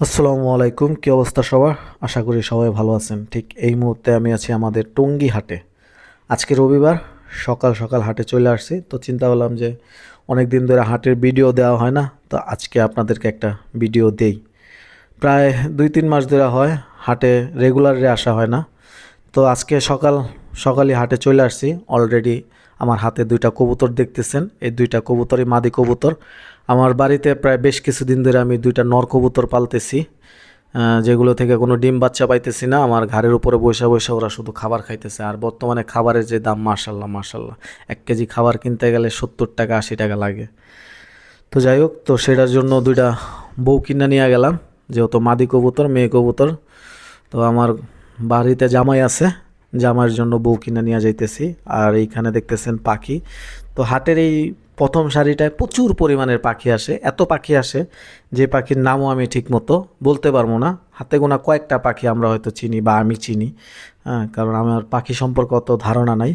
আসসালামু আলাইকুম, কী অবস্থা সবার? আশা করি সবাই ভালো আছেন। ঠিক এই মুহূর্তে আমি আছি আমাদের টঙ্গী হাটে। আজকে রবিবার, সকাল সকাল হাটে চলে আসছি। তো চিন্তা করলাম যে অনেক দিন ধরে হাটের ভিডিও দেওয়া হয় না, তো আজকে আপনাদেরকে একটা ভিডিও দেই। প্রায় দুই তিন মাস ধরে হয়, হাটে রেগুলারে আসা হয় না। তো আজকে সকাল সকালই হাটে চলে আসছি। অলরেডি আমার হাতে দুইটা কবুতর দেখতেছেন। এই দুইটা কবুতরই মাদি কবুতর। আমার বাড়িতে প্রায় বেশ কিছুদিন ধরে আমি দুইটা নর কবুতর পালতেছি যেগুলো থেকে কোনো ডিম বাচ্চা পাইতেছি না। আমার ঘাড়ের উপরে বসে বসে ওরা শুধু খাবার খাইতেছে। আর বর্তমানে খাবারের যে দাম মার্শাল্লাহ মার্শাল্লাহ এক কেজি খাবার কিনতে গেলে সত্তর টাকা, আশি টাকা লাগে। তো যাই হোক, তো সেটার জন্য দুইটা বউ কিনে নিয়ে গেলাম, যেহেতু মাদি কবুতর, মেয়ে কবুতর। তো আমার বাড়িতে জামাই আছে জামাইয়ের জন্য বউ কিনে নিয়ে যাইতেছি। আর এইখানে দেখতেছেন পাখি। তো হাটের এই প্রথম সারিটায় প্রচুর পরিমাণের পাখি আসে। এত পাখি আসে যে পাখির নামও আমি ঠিক মতো বলতে পারব না। হাতে গোনা কয়েকটা পাখি আমরা হয়তো চিনি বা আমি চিনি হ্যাঁ কারণ আমার পাখি সম্পর্কে অত ধারণা নাই।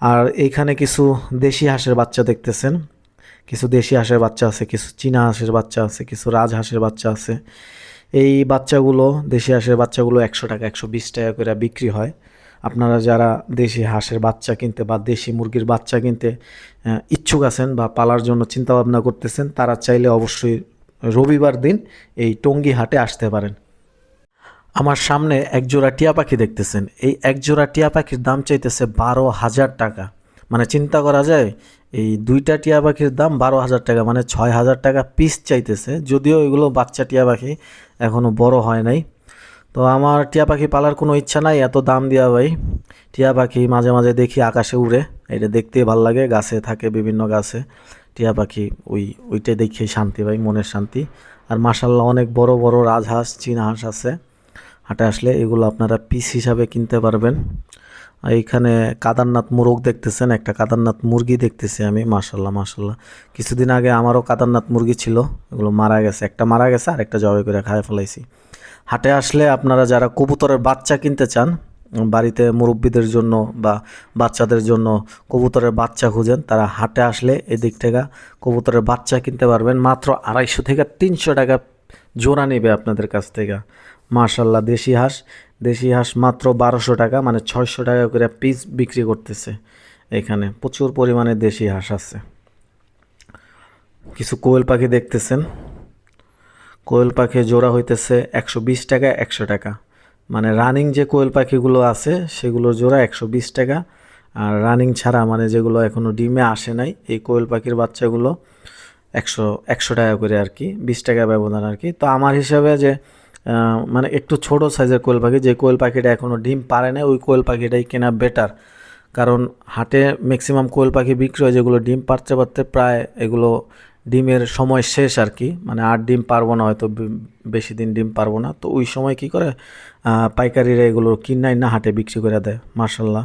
আর এইখানে কিছু দেশি হাঁসের বাচ্চা দেখতেছেন। কিছু দেশি হাঁসের বাচ্চা আছে, কিছু চীনা হাঁসের বাচ্চা আছে, কিছু রাজহাঁসের বাচ্চা আছে। এই বাচ্চাগুলো, দেশি হাঁসের বাচ্চাগুলো একশো টাকা, একশো বিশ টাকা করে বিক্রি হয়। আপনারা যারা দেশি হাঁসের বাচ্চা কিনতে বা দেশি মুরগির বাচ্চা কিনতে ইচ্ছুক আছেন বা পালার জন্য চিন্তা ভাবনা করতেছেন, তারা চাইলে অবশ্যই রবিবার দিন এই টঙ্গী হাটে আসতে পারেন। আমার সামনে এক জোড়া টিয়া পাখি দেখতেছেন। এই এক জোড়া টিয়া পাখির দাম চাইতেছে বারো হাজার টাকা। মানে চিন্তা করা যায়, এই দুইটা টিয়া পাখির দাম বারো হাজার টাকা মানে ছয় হাজার টাকা পিস চাইতেছে। যদিও এগুলো বাচ্চা টিয়া পাখি এখনও বড় হয় নাই। তো আমার টিয়া পাখি পালার কোনো ইচ্ছা নাই, এত দাম দেওয়া ভাই। টিয়া পাখি মাঝে মাঝে দেখি আকাশে উড়ে, এটা দেখতেই ভালো লাগে, গাছে থাকে বিভিন্ন গাছে। টিয়া পাখি ওই ওইটাই দেখে শান্তি ভাই, মনের শান্তি। আর মাসাল্লাহ অনেক বড় বড় রাজহাঁস চীনা হাঁস আছে। হাটে আসলে এগুলো আপনারা পিস হিসাবে কিনতে পারবেন। এইখানে কাদারনাথ মোরগ দেখতেছেন, একটা কাদারনাথ মুরগি দেখতেছি আমি মাশাল্লাহ মাশাল্লাহ কিছুদিন আগে আমারও কাদারনাথ মুরগি ছিল, এগুলো মারা গেছে, একটা মারা গেছে আর একটা জবাই করে খায় ফেলাইছি। হাটে আসলে আপনারা যারা কবুতরের বাচ্চা কিনতে চান, বাড়িতে মুরব্বীদের জন্য বা বাচ্চাদের জন্য কবুতরের বাচ্চা খুঁজেন, তারা হাটে আসলে এদিক থেকে কবুতরের বাচ্চা কিনতে পারবেন। মাত্র আড়াইশো থেকে তিনশো টাকা জোড়া নেবে আপনাদের কাছ থেকে। মাশাল্লাহ দেশি হাঁস দেশি হাঁস মাত্র বারোশো টাকা মানে ছয়শো টাকা করে পিস বিক্রি করতেছে এখানে। প্রচুর পরিমাণে দেশি হাঁস আছে। কিছু কোয়েল পাখি দেখতেছেন। কোয়েল পাখি জোড়া হইতেছে একশো বিশ টাকা, একশো টাকা। মানে রানিং যে কোয়েল পাখিগুলো আছে, সেগুলোর জোড়া একশো বিশ টাকা। আর রানিং ছাড়া মানে যেগুলো এখনও ডিমে আসে নাই, এই কোয়েল পাখির বাচ্চাগুলো একশো একশো টাকা করে আর কি, বিশ টাকা ব্যবধান আর কি। তো আমার হিসাবে যে মানে একটু ছোট সাইজের কোয়েল পাখি, যে কোয়েল পাখিটা এখনও ডিম পারে না, ওই কোয়েল পাখিটাই কেনা বেটার কারণ হাটে ম্যাক্সিমাম কোয়েল পাখি বিক্রি হয় যেগুলো ডিম পারতে পারতে প্রায় এগুলো ডিমের সময় শেষ আর কি মানে আর ডিম পারব না, হয়তো বেশি দিন ডিম পারব না। তো ওই সময় কি করে পাইকারিরা এগুলো কিনাই না হাটে বিক্রি করে দেয় মার্শাল্লাহ